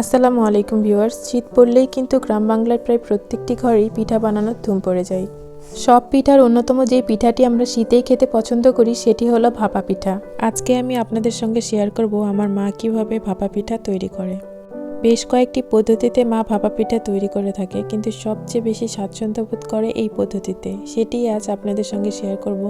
আসসালামু আলাইকুম ভিউয়ার্স। শীত পড়লেই কিন্তু গ্রাম বাংলার প্রায় প্রত্যেকটি ঘরেই পিঠা বানানোর ধুম পড়ে যায়। সব পিঠার অন্যতম যে পিঠাটি আমরা শীতেই খেতে পছন্দ করি, সেটি হলো ভাপা পিঠা। আজকে আমি আপনাদের সঙ্গে শেয়ার করব আমার মা কীভাবে ভাপা পিঠা তৈরি করে। বেশ কয়েকটি পদ্ধতিতে মা ভাপা পিঠা তৈরি করে থাকে, কিন্তু সবচেয়ে বেশি স্বাচ্ছন্দ্য বোধ করে এই পদ্ধতিতে। সেটি আজ আপনাদের সঙ্গে শেয়ার করব।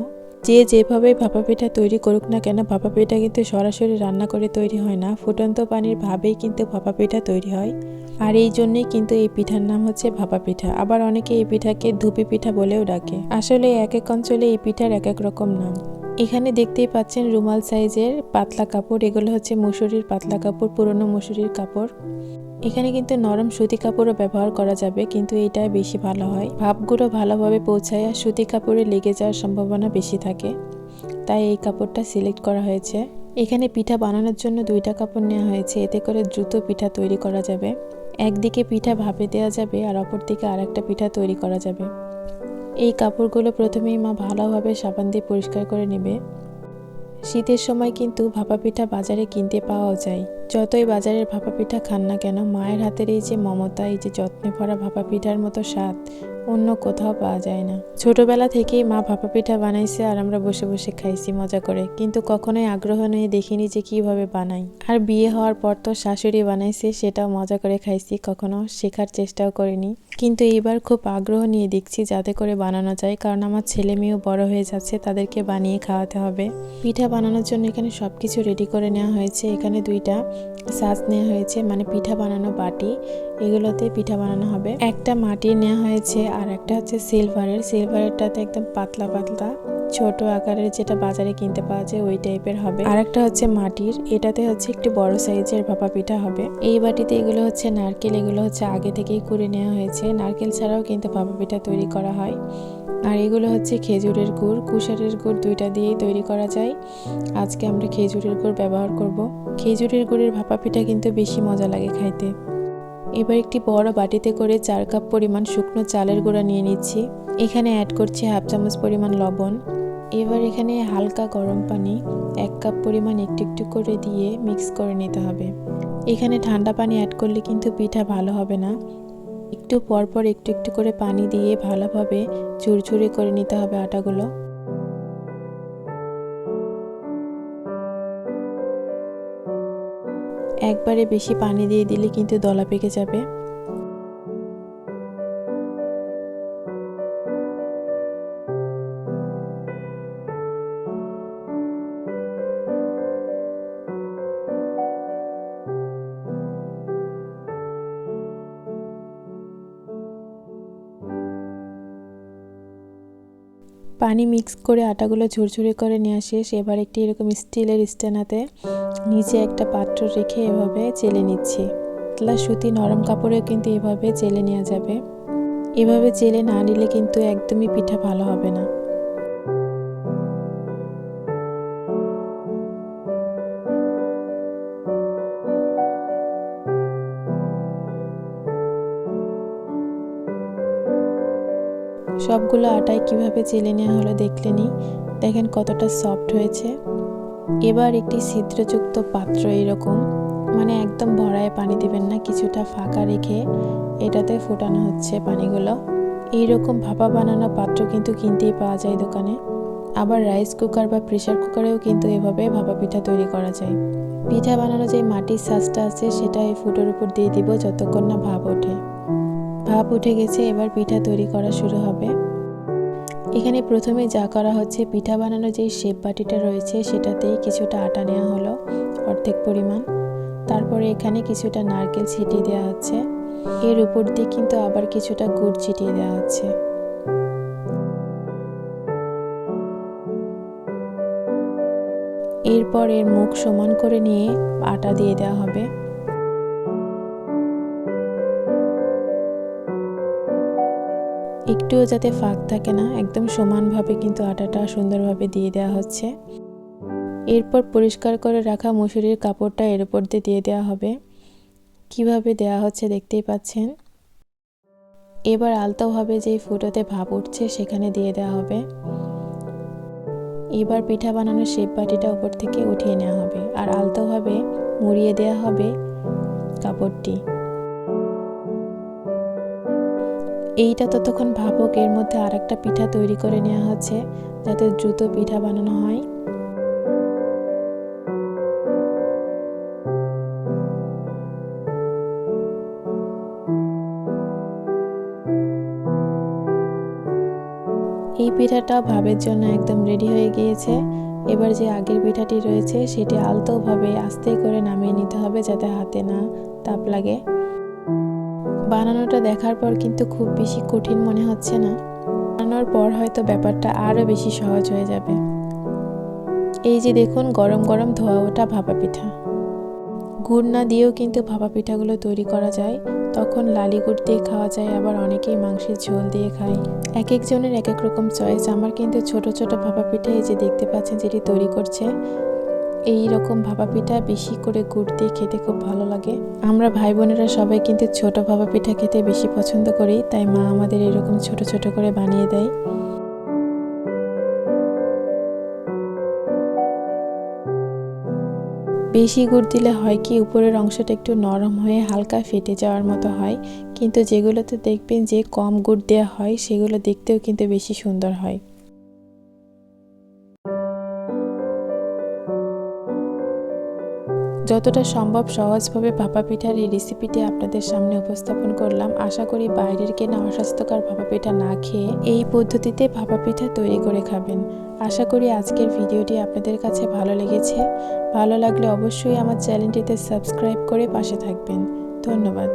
যে যেভাবে ভাপা পিঠা তৈরি করুক না কেন, ভাপা পিঠা কিন্তু সরাসরি রান্না করে তৈরি হয় না। ফুটন্ত পানির ভাবেই কিন্তু ভাপা পিঠা তৈরি হয়। আর এই জন্যই কিন্তু এই পিঠার নাম হচ্ছে ভাপা পিঠা। আবার অনেকে এই পিঠাকে ধুপি পিঠা বলেও ডাকে। আসলে এক এক অঞ্চলে এই পিঠার এক এক রকম নাম। এখানে দেখতেই পাচ্ছেন রুমাল সাইজের পাতলা কাপড়। এগুলো হচ্ছে মুসুরির পাতলা কাপড়, পুরনো মুসুরির কাপড়। এখানে কিন্তু নরম সুতি কাপড়ও ব্যবহার করা যাবে, কিন্তু এটা বেশি ভালো হয়। ভাবগুলো ভালোভাবে পৌঁছায় আর সুতি কাপড়ে লেগে যাওয়ার সম্ভাবনা বেশি থাকে। তাই এই কাপড়টা সিলেক্ট করা হয়েছে। এখানে পিঠা বানানোর জন্য দুইটা কাপড় নেওয়া হয়েছে, এতে করে দ্রুত পিঠা তৈরি করা যাবে। একদিকে পিঠা ভাপে দেওয়া যাবে আর অপর দিকে আরেকটা পিঠা তৈরি করা যাবে। এই কাপড়গুলো প্রথমেই মা ভালোভাবে সাবান দিয়ে পরিষ্কার করে নেবে। শীতের সময় কিন্তু ভাপা পিঠা বাজারে কিনতে পাওয়াও যায়। যতই বাজারের ভাপা পিঠা খান না কেন, মায়ের হাতের এই যে মমতা, এই যে যত্নে ভরা ভাপা পিঠার মতো স্বাদ অন্য কোথাও পাওয়া যায় না। ছোটবেলা থেকেই মা ভাপা পিঠা বানাইছে আর আমরা বসে বসে খাইছি মজা করে। কিন্তু কখনোই আগ্রহ নিয়ে দেখিনি যে কীভাবে বানাই। আর বিয়ে হওয়ার পর তো শাশুড়ি বানাইছে, সেটাও মজা করে খাইছি, কখনো শেখার চেষ্টাও করিনি। কিন্তু এইবার খুব আগ্রহ নিয়ে দেখছি যাতে করে বানানো যায়, কারণ আমার ছেলে মেয়েও বড় হয়ে যাচ্ছে, তাদেরকে বানিয়ে খাওয়াতে হবে। পিঠা বানানোর জন্য এখানে সব কিছু রেডি করে নেওয়া হয়েছে। এখানে দুইটা সাজ নেওয়া হয়েছে মানে পিঠা বানানো বাটি এগুলোতে পিঠা বানানো হবে। একটা মাটি নেওয়া হয়েছে আর একটা হচ্ছে সিলভারের সিলভারেরটাতে একদম পাতলা পাতলা, ছোট আকারের যেটা বাজারে কিনতে পাওয়া যায় ওই টাইপের হবে। আর একটা হচ্ছে মাটির, এটাতে হচ্ছে একটু বড় সাইজের ভাপা পিঠা হবে। এই বাটিতে এগুলো হচ্ছে নারকেল, এগুলো হচ্ছে আগে থেকেই করে নেওয়া হয়েছে। নারকেল ছাড়াও কিন্তু ভাপা পিঠা তৈরি করা হয়। আর এগুলো হচ্ছে খেজুরের গুড়। কুষারের গুড় দুইটা দিয়েই তৈরি করা যায়। আজকে আমরা খেজুরের গুড় ব্যবহার করব। খেজুরের গুড়ের ভাপা পিঠা কিন্তু বেশি মজা লাগে খাইতে। এবার একটি বড় বাটিতে করে চার কাপ পরিমাণ শুকনো চালের গুঁড়া নিয়ে নিচ্ছি। এখানে অ্যাড করছি হাফ চামচ পরিমাণ লবণ। এবার এখানে হালকা গরম পানি, এক কাপ পরিমাণ একটু একটু করে দিয়ে মিক্স করে নিতে হবে। এখানে ঠান্ডা পানি অ্যাড করলে কিন্তু পিঠা ভালো হবে না। একটু পরপর একটু একটু করে পানি দিয়ে ভালোভাবে ঝুরঝুরে করে নিতে হবে আটাগুলো। একবারে বেশি পানি দিয়ে দিলে কিন্তু দলা পেকে যাবে। পানি মিক্স করে আটাগুলো ঝুরঝুরে করে নিয়ে আসিস এবার একটি এরকম স্টিলের স্ট্যানাতে নিচে একটা পাত্র রেখে এভাবে চেলে নিচ্ছি। পাতলা সুতি নরম কাপড়েও কিন্তু এভাবে চেলে নেওয়া যাবে। এভাবে চেলে না নিলে কিন্তু একদমই পিঠা ভালো হবে না। সবগুলো আটায় কীভাবে চেলে নেওয়া হলো দেখলেনি দেখেন কতটা সফট হয়েছে। এবার একটি ছিদ্রযুক্ত পাত্র এরকম মানে একদম ভরায় পানি দিবেন না, কিছুটা ফাঁকা রেখে এটাতে ফোটানো হচ্ছে পানিগুলো। এইরকম ভাপা বানানো পাত্র কিন্তু কিনতেই পাওয়া যায় দোকানে। আবার রাইস কুকার বা প্রেশার কুকারেও কিন্তু এভাবে ভাপা পিঠা তৈরি করা যায়। পিঠা বানানো যে মাটির সাজটা আছে, সেটা এই ফুটোর উপর দিয়ে দিব যতক্ষণ না ভাপ ওঠে। ভাপ উঠে গেছে, এবার পিঠা তৈরি করা শুরু হবে। এখানে প্রথমে যা করা হচ্ছে, পিঠা বানানোর যে শেপ বাটিটা রয়েছে, সেটাতেই কিছুটা আটা নেওয়া হলো, অর্ধেক পরিমাণ। তারপরে এখানে কিছুটা নারকেল ছিটিয়ে দেওয়া হচ্ছে। এর উপর দিয়ে কিন্তু আবার কিছুটা গুড় ছিটিয়ে দেওয়া হচ্ছে। এরপর এর মুখ সমান করে নিয়ে আটা দিয়ে দেওয়া হবে। একটুও যাতে ফাঁক থাকে না, একদম সমানভাবে কিন্তু আটাটা সুন্দরভাবে দিয়ে দেওয়া হচ্ছে। এরপর পরিষ্কার করে রাখা মুসুরির কাপড়টা এর উপর দিয়ে দিয়ে দেওয়া হবে। কীভাবে দেওয়া হচ্ছে দেখতেই পাচ্ছেন? এবার আলতোভাবে যেই ফুটোতে ভাপ উঠছে সেখানে দিয়ে দেওয়া হবে। এবার পিঠা বানানোর শেপ বাটিটা উপর থেকে উঠিয়ে নেওয়া হবে। আর আলতোভাবে মুড়িয়ে দেওয়া হবে কাপড়টি। এইটা ততক্ষণ ভাবুক, এর মধ্যে আর একটা পিঠা তৈরি করে নেওয়া হচ্ছে, যাতে দ্রুত পিঠা বানানো হয়। এই পিঠাটা ভাবের জন্য একদম রেডি হয়ে গিয়েছে। এবার যে আগের পিঠাটি রয়েছে, সেটি আলতোভাবে আস্তে করে নামিয়ে নিতে হবে, যাতে হাতে না তাপ লাগে। বানানোটা দেখার পর কিন্তু খুব বেশি কঠিন মনে হচ্ছে না। বানানোর পর হয়তো ব্যাপারটা আরও বেশি সহজ হয়ে যাবে। এই যে দেখুন, গরম গরম ধোয়া ওঠা ভাপা পিঠা। গুড় না দিয়েও কিন্তু ভাপা পিঠাগুলো তৈরি করা যায়। তখন লালি গুড় দিয়ে খাওয়া যায়, আবার অনেকেই মাংসের ঝোল দিয়ে খায়। এক একজনের এক এক রকম চয়েস। আমার কিন্তু ছোট ছোট ভাপা পিঠা এই যে দেখতে পাচ্ছেন, যেটি তৈরি করছে এই রকম ভাপা পিঠা বেশি করে গুড় দিয়ে খেতে খুব ভালো লাগে। আমরা ভাই বোনেরা সবাই কিন্তু ছোট ভাপা পিঠা খেতে বেশি পছন্দ করি, তাই মা আমাদের এরকম ছোট ছোট করে বানিয়ে দেয়। বেশি গুড় দিলে হয় কি, উপরের অংশটা একটু নরম হয়ে হালকা ফেটে যাওয়ার মতো হয়, কিন্তু যেগুলোতে দেখবেন যে কম গুড় দেওয়া হয়, সেগুলো দেখতেও কিন্তু বেশি সুন্দর হয়। যতটা সম্ভব সহজভাবে ভাপা পিঠার এই রেসিপিটি আপনাদের সামনে উপস্থাপন করলাম। আশা করি বাইরের কেনা অস্বাস্থ্যকর ভাপা পিঠা না খেয়ে এই পদ্ধতিতে ভাপা পিঠা তৈরি করে খাবেন। আশা করি আজকের ভিডিওটি আপনাদের কাছে ভালো লেগেছে। ভালো লাগলে অবশ্যই আমার চ্যানেলটিতে সাবস্ক্রাইব করে পাশে থাকবেন। ধন্যবাদ।